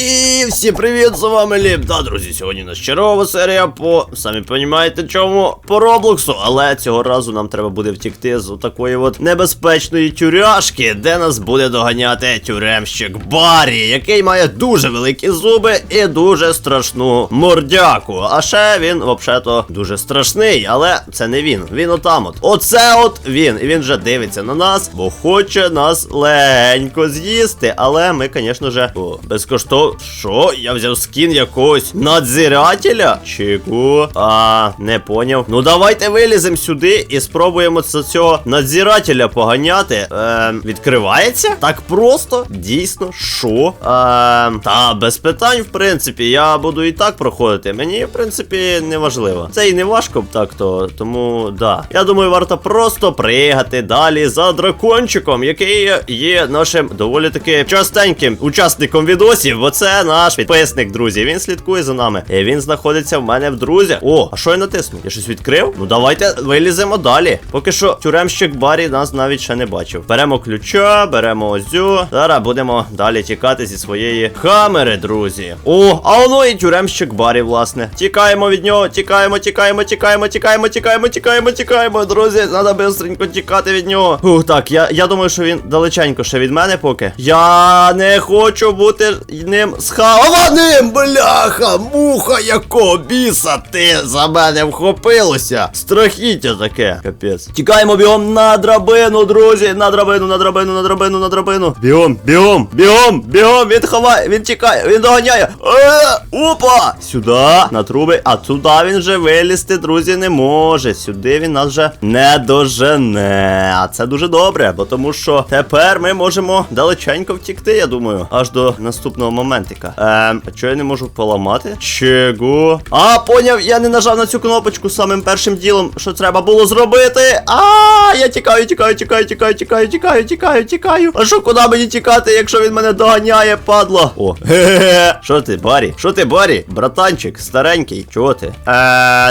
is. І всім привіт, з вами Ліп. Да, друзі, сьогодні у нас чергова серія по, самі розумієте чому, по Роблоксу. Але цього разу нам треба буде втікти з такої от небезпечної тюряшки, де нас буде доганяти тюремщик Баррі, який має дуже великі зуби і дуже страшну мордяку. А ще він, взагалі-то, дуже страшний, але це не він. Він отам от. Оце от він. І він вже дивиться на нас, бо хоче нас легенько з'їсти. Але ми, звісно же, безкоштовно. Що? Я взяв скін якогось надзирателя? Чеку? А, не поняв. Ну давайте виліземо сюди і спробуємо це цього надзирателя поганяти. Ем, відкривається? Так просто? Дійсно, що? Ем, та без питань, в принципі, я буду і так проходити. Мені, в принципі, не важливо. Це і не важко б так то, тому да. Я думаю, варто просто пригати далі за дракончиком, який є нашим доволі таки частеньким учасником відосів, бо це наш підписник, друзі. Він слідкує за нами. І він знаходиться в мене в друзях. О, а що я натиснув? Я щось відкрив? Ну давайте виліземо далі. Поки що тюремщик Барі нас навіть ще не бачив. Беремо ключа, беремо озю. Зараз будемо далі тікати зі своєї камери, друзі. О, а воно і тюремщик Барі, власне. Тікаємо від нього, тікаємо, тікаємо, тікаємо, тікаємо, тікаємо, тікаємо, тікаємо, друзі. Треба бистренько тікати від нього. Ух, так, я, я думаю, що він далеченько ще від мене поки. Я не хочу бути ним схаваним, бляха, муха, якого біса ти за мене вхопилося. Страхіття таке. Капець. Тікаємо бігом на драбину, друзі. На драбину, на драбину, на драбину, на драбину. Бігом, бігом, бігом, бігом. Він ховає, він тікає, він доганяє. Е, опа! Сюди, на труби. А туди він вже вилізти, друзі, не може. Сюди він нас вже не дожене. А це дуже добре, бо тому що тепер ми можемо далеченько втікти, я думаю, аж до наступного моментика. Ем, а чого я не можу поламати? Чого? А, поняв, я не нажав на цю кнопочку самим першим ділом, що треба було зробити. А, я тікаю, тікаю, тікаю, тікаю, тікаю, тікаю, тікаю, тікаю. А що куди мені тікати, якщо він мене доганяє, падло? О, ге-ге-ге. Що ти, Барі? Що ти, Барі? Братанчик, старенький, чого ти? Е,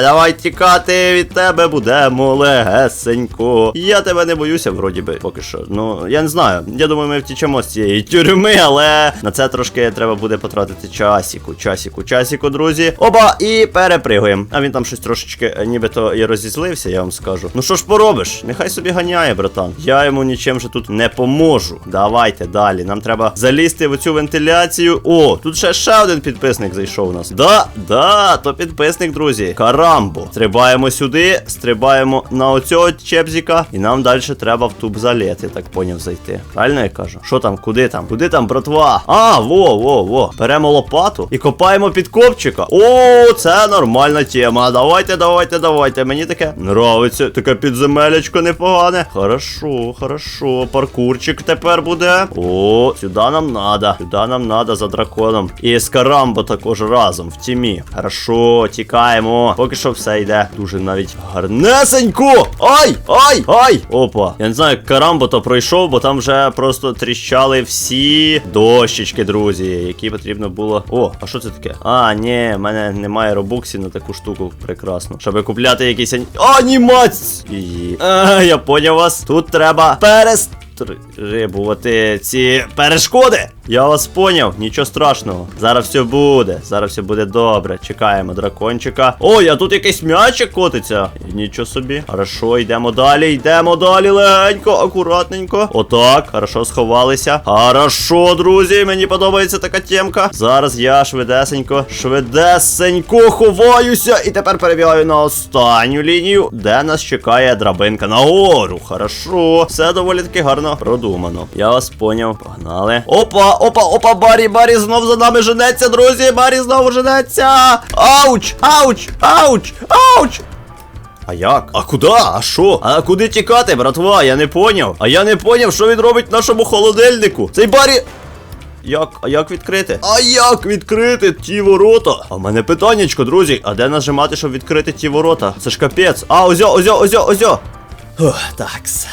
давай тікати від тебе будемо легесенько. Я тебе не боюся, вроді би, поки що. Ну, я не знаю. Я думаю, ми втічемо з цієї тюрми, але на це трошки треба буде потратити часіку, часіку, часіку, друзі. Оба, і перепригуємо. А він там щось трошечки е, нібито і розізлився, я вам скажу. Ну що ж поробиш? Нехай собі ганяє, братан. Я йому нічим же тут не поможу. Давайте далі. Нам треба залізти в цю вентиляцію. О, тут ще ще один підписник зайшов у нас. Да, да, то підписник, друзі. Карамбо. Стрибаємо сюди, стрибаємо на оцього чепзіка. І нам далі треба в туб заліт, я так поняв зайти. Правильно я кажу? Що там, куди там? Куди там, братва? А, во, во, во. Беремо лопату і копаємо під копчика. О, це нормальна тема. Давайте, давайте, давайте. Мені таке нравиться. Таке підземелечко непогане. Хорошо, хорошо. Паркурчик тепер буде. О, сюди нам надо. Сюди нам надо за драконом. І з карамбо також разом в тімі. Хорошо, тікаємо. Поки що все йде. Дуже навіть гарнесенько. Ай! Ай! Ай! Опа. Я не знаю, як карамбо то пройшов, бо там вже просто тріщали всі дощечки, друзі, які потрібно було. О, а що це таке? А, ні, в мене немає робуксів на таку штуку прекрасно. Щоб купляти якісь ані... Анімаць! Я поняв вас. Тут треба перестрибувати ці перешкоди. Я вас поняв, нічого страшного. Зараз все буде. Зараз все буде добре. Чекаємо дракончика. Ой, а тут якийсь м'ячик котиться. Нічого собі. Хорошо, йдемо далі, йдемо далі. Легенько, акуратненько. Отак. Хорошо, сховалися. Хорошо, друзі. Мені подобається така темка. Зараз я швидесенько, швидесенько ховаюся. І тепер перебігаю на останню лінію, де нас чекає драбинка нагору. Хорошо. Все доволі таки гарно продумано. Я вас поняв. Погнали. Опа, опа, опа, Барі, Барі знов за нами женеться, друзі. Барі знову женеться. Ауч! Ауч! Ауч! Ауч! А як? А куди? А що? А куди тікати, братва? Я не поняв. А я не поняв, що він робить нашому холодильнику. Цей Барі. Як? А як відкрити? А як відкрити ті ворота? А в мене питаннячко, друзі. А де нажимати, щоб відкрити ті ворота? Це ж капець. А, озьо, озьо, озьо, озьо. Такс,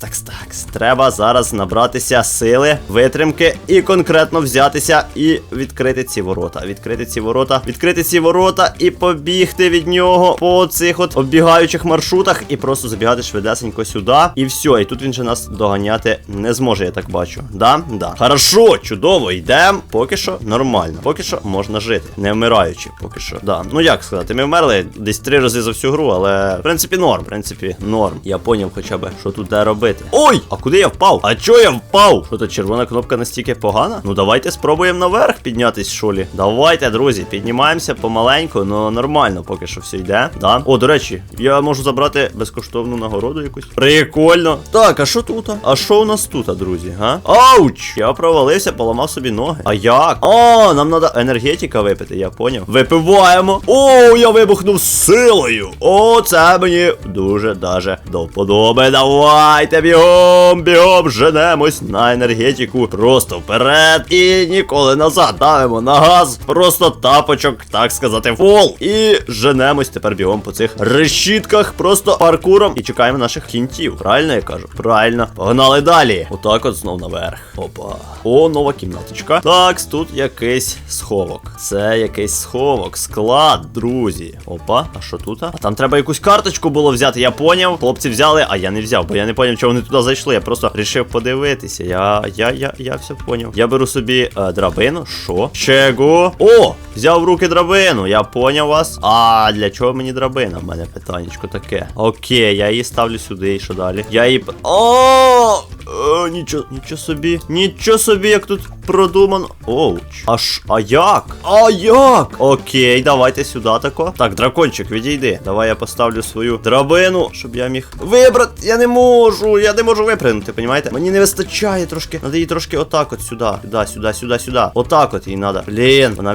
такс, такс. Треба зараз набратися сили, витримки і конкретно взятися і відкрити ці ворота. Відкрити ці ворота, відкрити ці ворота і побігти від нього по цих от оббігаючих маршрутах і просто забігати швидесенько сюди. І все, і тут він же нас доганяти не зможе, я так бачу. Да? Да. Хорошо, чудово, йдемо. Поки що нормально. Поки що можна жити, не вмираючи, поки що. Да. Ну як сказати, ми вмерли десь три рази за всю гру, але в принципі норм. В принципі, норм. Я поняв хоча б, що тут де робити. Ой! А куди я впав? А чо я впав? Що тут червона кнопка настільки погана? Ну давайте спробуємо наверх піднятись, шолі. Давайте, друзі, піднімаємося помаленьку, ну нормально поки що все йде. Да? О, до речі, я можу забрати безкоштовну нагороду якусь. Прикольно. Так, а що тут? А що у нас тут, друзі? Га? Ауч! Я провалився, поламав собі ноги. А як? О, нам треба енергетика випити, я поняв. Випиваємо. О, я вибухнув силою. О, це мені дуже даже до вподоби. Давайте бігом, бігом, женемось на енергетику. Просто вперед і ніколи назад. Давимо на газ. Просто тапочок, так сказати, фол. І женемось тепер бігом по цих решітках. Просто паркуром. І чекаємо наших кінтів. Правильно я кажу? Правильно. Погнали далі. Отак от знов наверх. Опа. О, нова кімнаточка. Так, тут якийсь сховок. Це якийсь сховок. Склад, друзі. Опа, а що тут? А там треба якусь карточку було взяти. Я поняв. Хлопці взяли, а я не взяв, бо я не поняв, чого вони туди зайшли. Я просто рішив подивитися. Я. Я, я, я все поняв. Я беру собі е, драбину. Що? Чего? О! Взяв в руки драбину. Я поняв вас. А для чого мені драбина? В мене питаннячко таке. Окей, я її ставлю сюди. І що далі? Я її. О! О, нічого, нічого собі. Нічого собі, як тут продумано. Оуч. Аж, а як? А як? Окей, давайте сюди тако. Так, дракончик, відійди. Давай я поставлю свою драбину, щоб я міг вибрати. Я не можу, я не можу випрыгнути, понімаєте? Мені не вистачає трошки. Надо її трошки отак от сюди. Сюди, сюди, сюди, сюди. Отак от їй надо. Блін, вона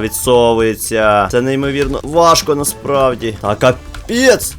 відсовується. Це неймовірно важко насправді. А капець.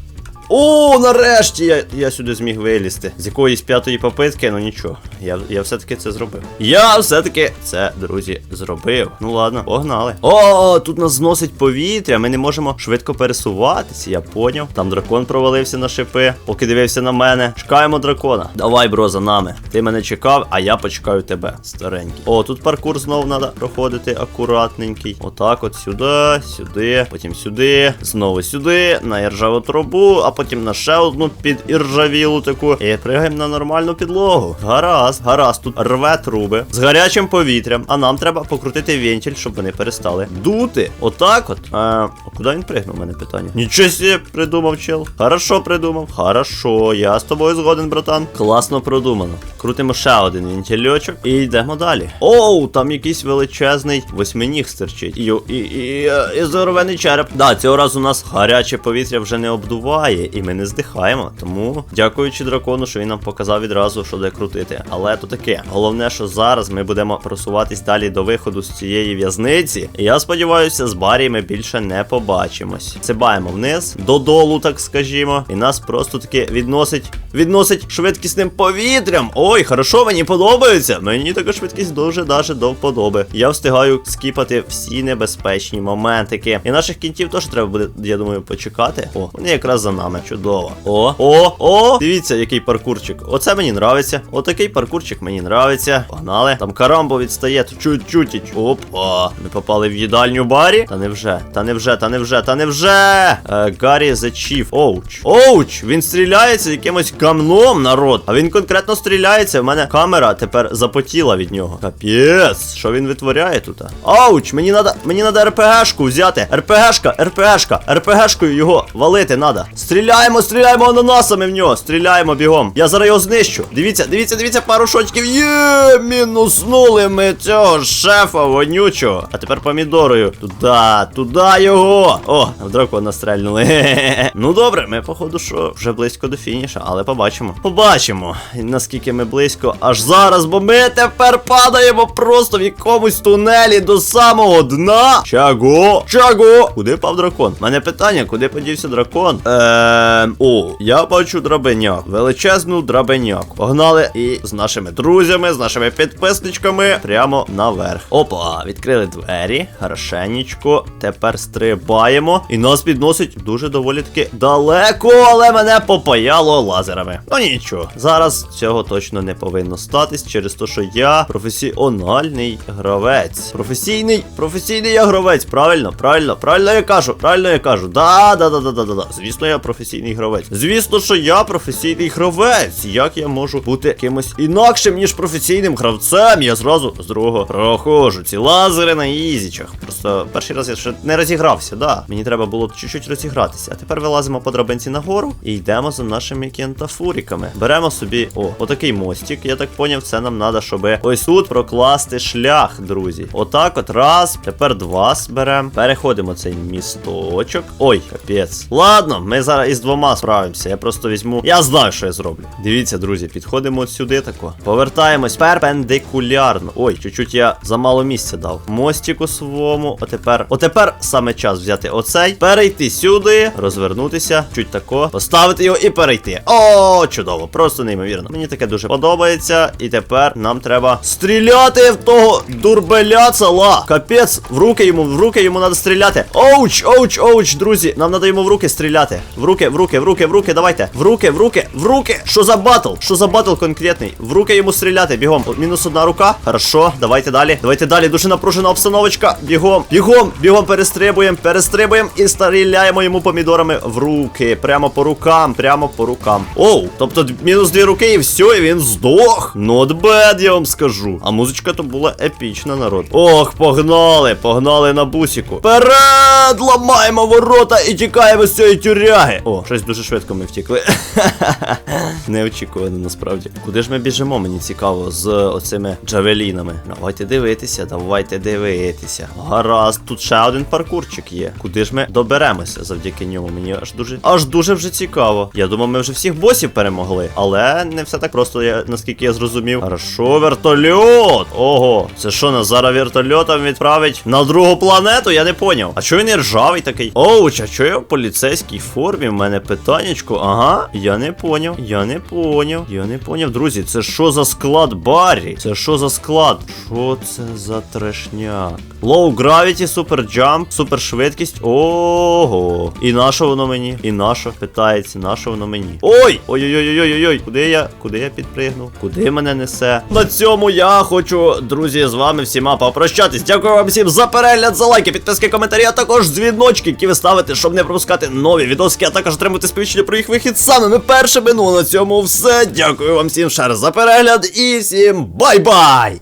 О, нарешті я, я сюди зміг вилізти. З якоїсь п'ятої попитки, ну нічого. Я, я все-таки це зробив. Я все-таки це, друзі, зробив. Ну ладно, погнали. О, тут нас зносить повітря. Ми не можемо швидко пересуватися. Я поняв. Там дракон провалився на шипи, поки дивився на мене. Чекаємо дракона. Давай, бро, за нами. Ти мене чекав, а я почекаю тебе, старенький. О, тут паркур знов треба проходити акуратненький. Отак, от сюди, сюди, потім сюди, знову сюди, на іржаву трубу, а потім на ще одну під іржавілу таку. І пригаємо на нормальну підлогу. Гаразд, гаразд, тут рве труби з гарячим повітрям, а нам треба покрутити вентиль, щоб вони перестали дути. Отак от. А, куди він пригнув? Мене питання. Нічого себе придумав, чел. Хорошо придумав. Хорошо, я з тобою згоден, братан. Класно продумано. Крутимо ще один вентильочок і йдемо далі. Оу, там якийсь величезний восьминіг стерчить. І, і, і, і, і здоровений череп. Да, цього разу у нас гаряче повітря вже не обдуває, і ми не здихаємо. Тому, дякуючи дракону, що він нам показав відразу, що де крутити. Але то таке. Головне, що зараз ми будемо просуватись далі до виходу з цієї в'язниці. І я сподіваюся, з Барі ми більше не побачимось. Цибаємо вниз, додолу, так скажімо. І нас просто таки відносить, відносить швидкісним повітрям. Ой, хорошо, мені подобається. Мені така швидкість дуже даже до вподоби. Я встигаю скіпати всі небезпечні моментики. І наших кінтів теж треба буде, я думаю, почекати. О, вони якраз за нами. Чудово. О, о, о! Дивіться, який паркурчик. Оце мені нравиться. Отакий паркурчик мені нравиться. Погнали. Там карамбо відстає. Чуть-чуть. Опа. Ми попали в їдальню барі. Та невже, та невже, та невже, та невже. Е, Гаррі Chief. Оуч. Оуч! Він стріляється якимось камном, народ. А він конкретно стріляється. В мене камера тепер запотіла від нього. Капець, що він витворяє тут? Ауч, мені надо, мені надо РПГшку взяти. РПГшка, РПГшка, РПГшкою його валити надо. Стріляємо, стріляємо ананасами в нього. Стріляємо бігом. Я зараз його знищу. Дивіться, дивіться, дивіться, пару шочків. Є, мінуснули ми цього шефа вонючого. А тепер помідорою. Туда, туди його. О, дракона стрельнули. Ну добре, ми, походу, що вже близько до фініша, але побачимо. Побачимо, наскільки ми близько аж зараз, бо ми тепер падаємо просто в якомусь тунелі до самого дна. Чаго? Чаго? Куди пав дракон? У мене питання, куди подівся дракон? Е, Ем, о, я бачу драбеняк, величезну драбеняк. Погнали і з нашими друзями, з нашими підписничками прямо наверх. Опа, відкрили двері. Хорошенечко. Тепер стрибаємо. І нас підносить дуже доволі таки далеко, але мене попаяло лазерами. Ну нічого, зараз цього точно не повинно статись через те, що я професіональний гравець. Професійний, професійний я гравець. Правильно, правильно, правильно я кажу, правильно я кажу. Да, да, да, да, да, да. Звісно, я професійний гравець. Звісно, що я професійний гравець. Як я можу бути кимось інакшим, ніж професійним гравцем? Я зразу з другого проходжу. Ці лазери на ізічах. Просто перший раз я ще не розігрався, да. Мені треба було чуть-чуть розігратися. А тепер вилазимо по драбинці нагору і йдемо за нашими кентафуріками. Беремо собі, о, отакий мостик. Я так поняв, це нам треба, щоб ось тут прокласти шлях, друзі. Отак, от раз, тепер два зберемо. Переходимо цей місточок. Ой, капець. Ладно, ми зараз із двома справимося. Я просто візьму. Я знаю, що я зроблю. Дивіться, друзі, підходимо от сюди тако. Повертаємось перпендикулярно. Ой, чуть-чуть я замало місця дав. Мостику своєму. Отепер, отепер саме час взяти оцей, перейти сюди, розвернутися, чуть тако, поставити його і перейти. О, чудово, просто неймовірно. Мені таке дуже подобається. І тепер нам треба стріляти в того дурбеляцала. Капець, в руки йому, в руки йому треба стріляти. Оуч, оуч, оуч, друзі. Нам треба йому в руки стріляти. В руки, в руки, в руки, в руки, давайте. В руки, в руки, в руки. Що за батл? Що за батл конкретний? В руки йому стріляти. Бігом. Мінус одна рука. Хорошо, давайте далі. Давайте далі. Дуже напружена обстановочка. Бігом, бігом, бігом перестрибуємо, перестрибуємо і стріляємо йому помідорами в руки. Прямо по рукам, прямо по рукам. Оу, тобто мінус дві руки і все, і він здох. Not bad, я вам скажу. А музичка то була епічна, народ. Ох, погнали, погнали на бусіку. Вперед, ламаємо ворота і тікаємо з цієї тюряги. О, щось дуже швидко ми втікли. Неочікувано насправді. Куди ж ми біжимо? Мені цікаво з оцими джавелінами. Давайте дивитися, давайте дивитися. Гаразд, тут ще один паркурчик є. Куди ж ми доберемося завдяки ньому? Мені аж дуже аж дуже вже цікаво. Я думав, ми вже всіх босів перемогли, але не все так просто, я, наскільки я зрозумів. Хорошо, вертольот! Ого, це що нас зараз вертольотом відправить на другу планету? Я не поняв. А чого він і ржавий такий? Оуч, а чого я в поліцейській формі? Мене питаннячко. Ага, я не поняв. Я не поняв. Я не поняв. Друзі, це що за склад Баррі? Це що за склад? Що це за трешняк? Low gravity, super jump, супер швидкість. Ого. І на що воно мені? І на що? Питається, на що воно мені? Ой! Ой-ой-ой-ой-ой! Куди я? Куди я підпригнув? Куди мене несе? На цьому я хочу, друзі, з вами всіма попрощатись. Дякую вам всім за перегляд, за лайки, підписки, коментарі, а також дзвіночки, які ви ставите, щоб не пропускати нові відоски, а також отримати сповіщення про їх вихід самими першими. Ну а на цьому все. Дякую вам всім ще раз за перегляд і всім бай-бай!